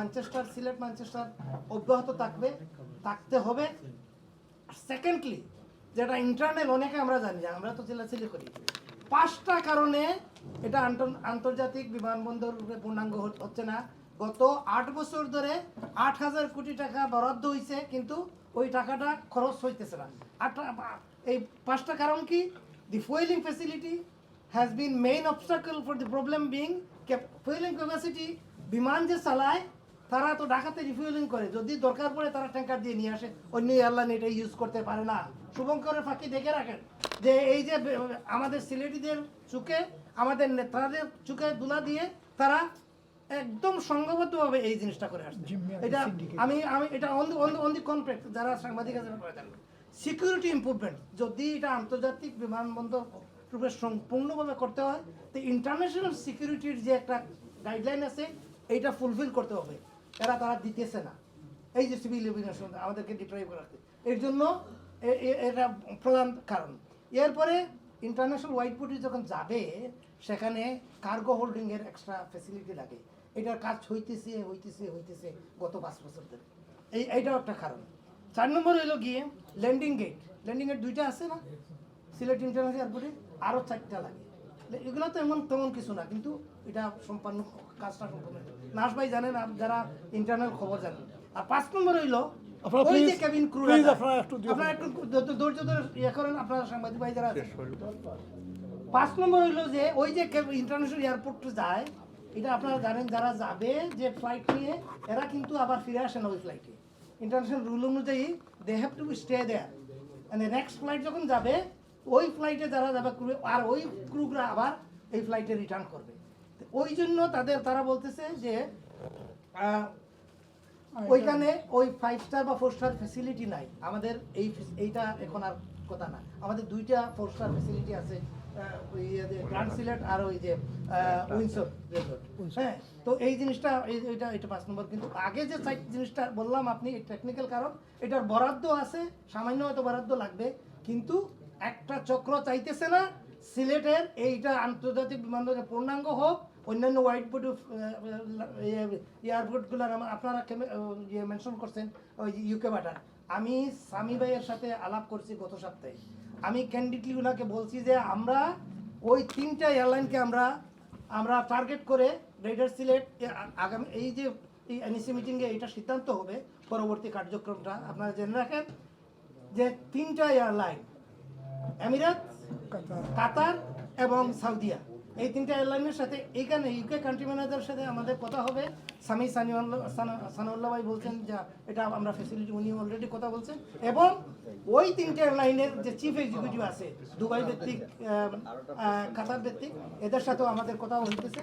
Manchester Sylhet Manchester অব্যাহত থাকবে, থাকতে হবে। সেকেন্ডলি যেটা ইন্টারনাল অনেকে আমরা জানি, আমরা তো চিল্লাচিল্লি করি। পাঁচটা কারণে এটা আন্তর- আন্তর্জাতিক বিমানবন্দর রূপে পূর্ণাঙ্গ হচ্ছে না। গত আট বছর ধরে আট হাজার কোটি টাকা বরাদ্দ হয়েছে কিন্তু ওই টাকাটা খরচ হইতেছে না। আটটা এই পাঁচটা কারণ কি? The fueling facility has been main obstacle for the problem being fueling capacity বিমান যে চালায় তারা তো ঢাকাতে রিফুয়েলিং করে। যদি দরকার পড়ে তারা ট্যাঙ্কার দিয়ে নিয়ে আসে। অন্য এয়ারলাইন এটা ইউজ করতে পারে না। শুভঙ্করের ফাঁকি দেখে রাখেন। যে এই যে আমাদের সিলেটিদের চুকে আমাদের নেতাদের চুকে দুলা দিয়ে তারা একদম সংঘবদ্ধভাবে এই জিনিসটা করে আসছে। এটা আমি আমি এটা on on on the conflict যারা সাংবাদিক আছে সিকিউরিটি ইম্প্রুভমেন্ট যদি এটা আন্তর্জাতিক বিমানবন্দর রূপে সম্পূর্ণভাবে করতে হয় তো ইন্টারন্যাশনাল সিকিউরিটির যে একটা গাইডলাইন আছে এইটা ফুলফিল করতে হবে। এরা তারা দিতেছে না। এই যে সিভিল এভিয়েশন আমাদেরকে ডিপ্রাইভ করে রাখতে এর জন্য এটা প্রধান কারণ। এরপরে ইন্টারন্যাশনাল হোয়াইট বডি যখন যাবে, সেখানে কার্গো হোল্ডিংয়ের এক্সট্রা ফেসিলিটি লাগে। এটার কাজ হইতেছে হইতেছে হইতেছে গত পাঁচ বছর ধরে। এই, এইটাও একটা কারণ। চার নম্বর হইল গিয়ে ল্যান্ডিং গেট ল্যান্ডিং গেট দুইটা আছে না? সিলেট ইন্টারন্যাশনাল এয়ারপোর্টে আরও চারটা লাগে। এগুলো তো এমন তেমন কিছু না কিন্তু এটা সম্পন্ন কাজটা সম্পন্ন। নার্স ভাই জানেন আর যারা ইন্টারনাল খবর জানেন। আর পাঁচ নম্বর হইল আপনারা ওই যে কেবিন ক্রু আপনারা একটু ধৈর্য ধরে ইয়ে করেন আপনারা সাংবাদিক ভাই যারা পাঁচ নম্বর হইল যে ওই যে ইন্টারন্যাশনাল এয়ারপোর্ট যায় এটা আপনারা জানেন যারা যাবে যে ফ্লাইট নিয়ে এরা কিন্তু আবার ফিরে আসে না ওই ফ্লাইটে ইন্টারন্যাশনাল রুল অনুযায়ী they have to stay there মানে নেক্সট ফ্লাইট যখন যাবে ওই ফ্লাইটে যারা যাবে crew- আর ওই ক্রুরা আবার এই ফ্লাইটে রিটার্ন করবে। ওই জন্য তাদের তারা বলতেছে যে ওইখানে ওই ফাইভ স্টার বা ফোর স্টার ফেসিলিটি নাই। আমাদের এই এইটা এখন আর কথা না। আমাদের দুইটা ফোর স্টার ফেসিলিটি আছে ওই গ্র্যান্ড সিলেট আর ওই যে উইন্সর হ্যাঁ তো এই জিনিসটা এইটা এটা পাঁচ নম্বর। কিন্তু আগে যে সাইট জিনিসটা বললাম আপনি টেকনিক্যাল কারণ এটার বরাদ্দ আছে সামান্য হয়তো বরাদ্দ লাগবে কিন্তু একটা চক্র চাইতেছে না, সিলেটের এইটা আন্তর্জাতিক বিমানবন্দরে পূর্ণাঙ্গ হোক, অন্যান্য হোয়াইট বোর্ড এয়ারপোর্টগুলোর আপনারা ইয়ে মেনশন করছেন, ওই ইউকে বাটার। আমি সামি ভাইয়ের সাথে আলাপ করছি গত সপ্তাহে। আমি ক্যান্ডিডলি ওনাকে বলছি যে আমরা ওই তিনটা এয়ারলাইনকে আমরা আমরা টার্গেট করে রেডার সিলেট আগামী, এই যে, এই এনএসি মিটিংয়ে এটা সিদ্ধান্ত হবে, পরবর্তী কার্যক্রমটা। আপনারা জেনে রাখেন যে তিনটা এয়ারলাইন এমিরাত কাতার। এবং সাউদিয়া। এই তিনটা এয়ারলাইনের সাথে এইখানে ইউকে কান্ট্রি ম্যানেজারের সাথে আমাদের কথা হবে। স্বামী সানিউল্লাহ সানা- ভাই বলছেন যা এটা আমরা ফেসিলিটি উনি অলরেডি কথা বলছেন। এবং ওই তিনটে এয়ারলাইনের যে চিফ এক্সিকিউটিভ আছে দুবাই ভিত্তিক কাতার ভিত্তিক এদের সাথেও আমাদের কথা হইতেছে।